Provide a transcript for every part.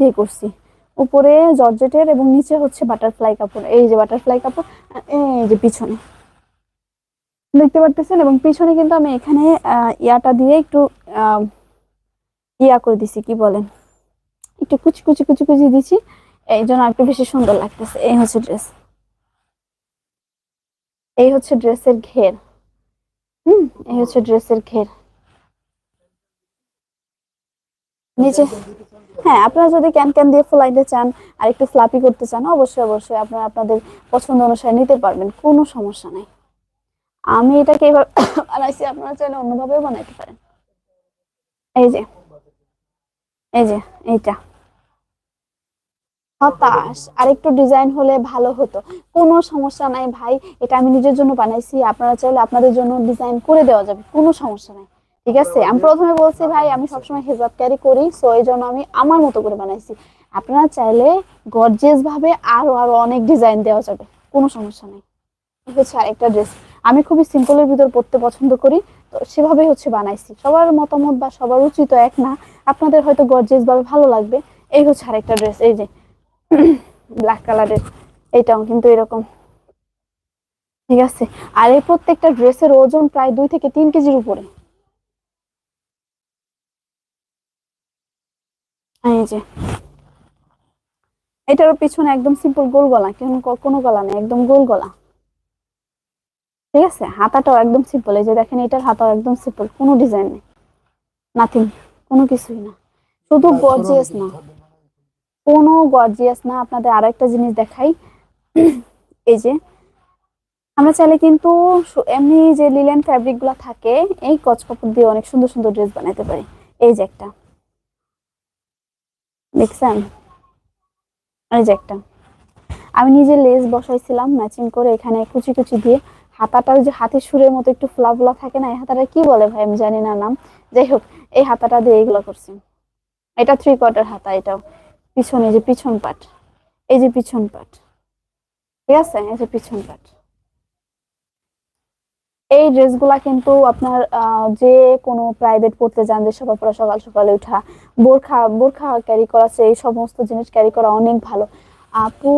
দিয়ে করছি। উপরে জর্জেটের এবং নিচে হচ্ছে বাটারফ্লাই কাপড়। এই যে বাটারফ্লাই কাপড় এই যে পিছনে। দেখতে পারতেছেন? এবং পিছনে কিন্তু আমি এখানে ইয়াটা দিয়ে একটু ইয়া করে দিছি, কি বলেন? একটু কুচি কুচি কুচি কুচি দিছি। এই জন্য একটু বেশি সুন্দর লাগতেছে। এই হচ্ছে ড্রেস এই হচ্ছে ড্রেসের ঘের। হুম? এই হচ্ছে ড্রেসের ঘের। নিচে হ্যাঁ আপনারা যদি ক্যান ক্যান দিয়ে ফুলাইতে চান আর একটু ফ্লাপি করতে চান, অবশ্যই অবশ্যই আপনারা আপনাদের পছন্দ অনুসারে নিতে পারবেন, কোনো সমস্যা নাই। আমি এটাকে এবার বানাইছি, আপনারা চাইলে অন্যভাবেও বানাইতে পারেন। এই যে এই যে, এইটা। হতাশ আর একটু ডিজাইন হলে ভালো হতো। কোনো সমস্যা নাই ভাই, এটা আমি নিজের জন্য বানাইছি, আপনারা চাইলে আপনাদের জন্য ডিজাইন করে দেওয়া যাবে, কোনো সমস্যা নাই। ঠিক আছে? আমি প্রথমে বলছি ভাই আমি সবসময় হেজাব ক্যারি করি সো এই জন্য আমি আমার মতো করে বানাইছি। আপনারা চাইলে গর্জিয়াস ভাবে আরও আরও অনেক ডিজাইন দেওয়া যাবে। কোনো সমস্যা নেই। হচ্ছে আরেকটা ড্রেস আমি খুবই সিম্পলের ভিতর পড়তে পছন্দ করি তো সেভাবেই হচ্ছে বানাইছি। সবার মতামত বা সবার রুচি তো এক না আপনাদের হয়তো গর্জিয়াস ভাবে ভালো লাগবে। এই হচ্ছে আরেকটা ড্রেস এই যে ব্ল্যাক কালারের এইটাও কিন্তু এরকম। ঠিক আছে? আর এই প্রত্যেকটা ড্রেসের ওজন প্রায় দুই থেকে তিন কেজির উপরে। এই যে। এটার পিছনে একদম সিম্পল গোল গলা কেন কোনো গলা নেই একদম গোল গলা। ঠিক আছে? হাতাটাও একদম সিম্পল এই যে দেখেন এটার হাতাও একদম সিম্পল কোনো ডিজাইন নেই। নাথিং কোনো কিছুই না। শুধু গর্জিয়াস না। কোনো গর্জিয়াস না। আপনাদের আরও একটা জিনিস দেখাই। এই যে আমরা চাইলে কিন্তু এমনি যে লিলেন ফ্যাব্রিকগুলা থাকে এই কচ কাপড় দিয়ে অনেক সুন্দর সুন্দর ড্রেস বানাতে পারি। এই যে একটা। দেখছেন? এই যে একটা। আমি নিজে লেস বসাইছিলাম, ম্যাচিং করে এখানে কুচি কুচি দিয়ে। হাতাটা যে হাতের সুরের মতো একটু ফোলা ফোলা থাকে না, এই হাতাটা কি বলে ভাই? আমি জানি না নাম। যাই হোক, এই হাতাটা দিয়ে এগুলো করছি। এটা থ্রি কোয়ার্টার হাতা, এটাও। পিছনে যে পিছন পাট। এই যে পিছন পাট। ঠিক আছে? এই যে পিছন পাট। এই ড্রেসগুলা কিন্তু আপনার যে কোনো প্রাইভেট পড়তে যান, যে সকাল পড়া, সকাল সকালে উঠা, বোরখা বোরখা ক্যারি করা এই সমস্ত জিনিস ক্যারি করা অনেক ভালো। আপু,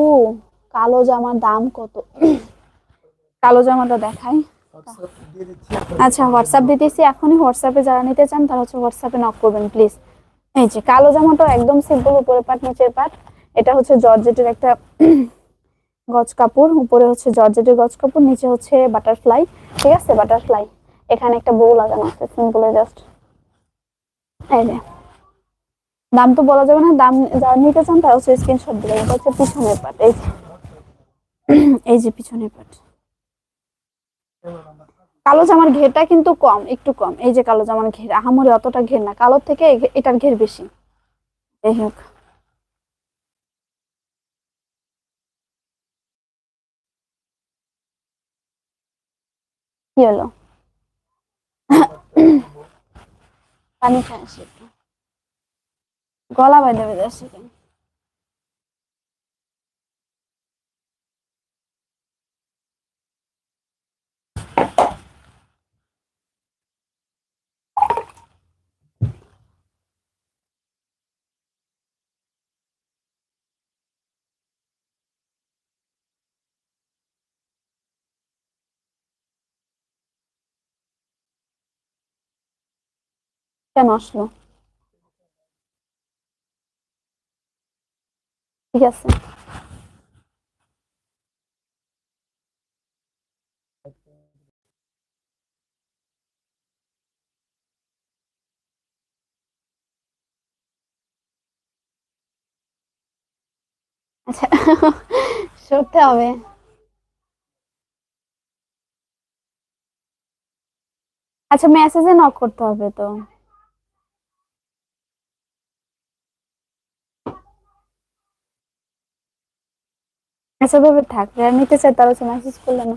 কালো জামার দাম কত? কালো জামাটা দেখাই। আচ্ছা হোয়াটসঅ্যাপ দিতেছি এখনই হোয়াটসঅ্যাপে যারা নিতে চান, তারা হচ্ছে হোয়াটসঅ্যাপে নক করবেন প্লিজ এই যে, কালো জামাটা একদম সিম্পল উপরে পাট নিচের পাট এটা হচ্ছে জর্জেটের একটা গজ কাপড়, উপরে হচ্ছে জর্জেটের গজ কাপড়, নিচে হচ্ছে বাটারফ্লাই ঠিক আছে? বাটারফ্লাই এখানে একটা বউ লাগানো আছে সিম্পলে জাস্ট এই যে, দাম তো বলা যাবে না, দাম যারা নিতে চান তারা হচ্ছে স্ক্রিনশট দিবেন, এটা হচ্ছে পিছনের পাট এই যে। এই যে পিছনের পাট কালো জামার ঘেরটা কিন্তু কম, একটু কম, এই যে কালো জামার ঘের, আহামরি অতটা ঘের না কালোর থেকে এটার ঘের বেশি। যাই হোক। কি হলো? পানি খাই আসি একটু গলা বাইরে বেঁধে আসি কেন? কেন আসলো? ঠিক আছে। আচ্ছা সরতে হবে। আচ্ছা মেসেজে নক করতে হবে তো। আচ্ছা ভাবে থাক। যারা নিতে চায় তারা হচ্ছে মেসেজ করলে না।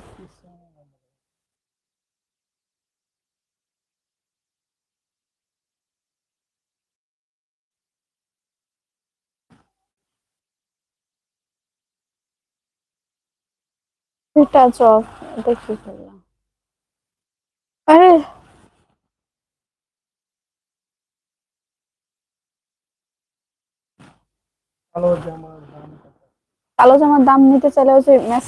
ফেললাম আরে! কালো জামার দাম নিতে চাইলে হচ্ছে মেসেজ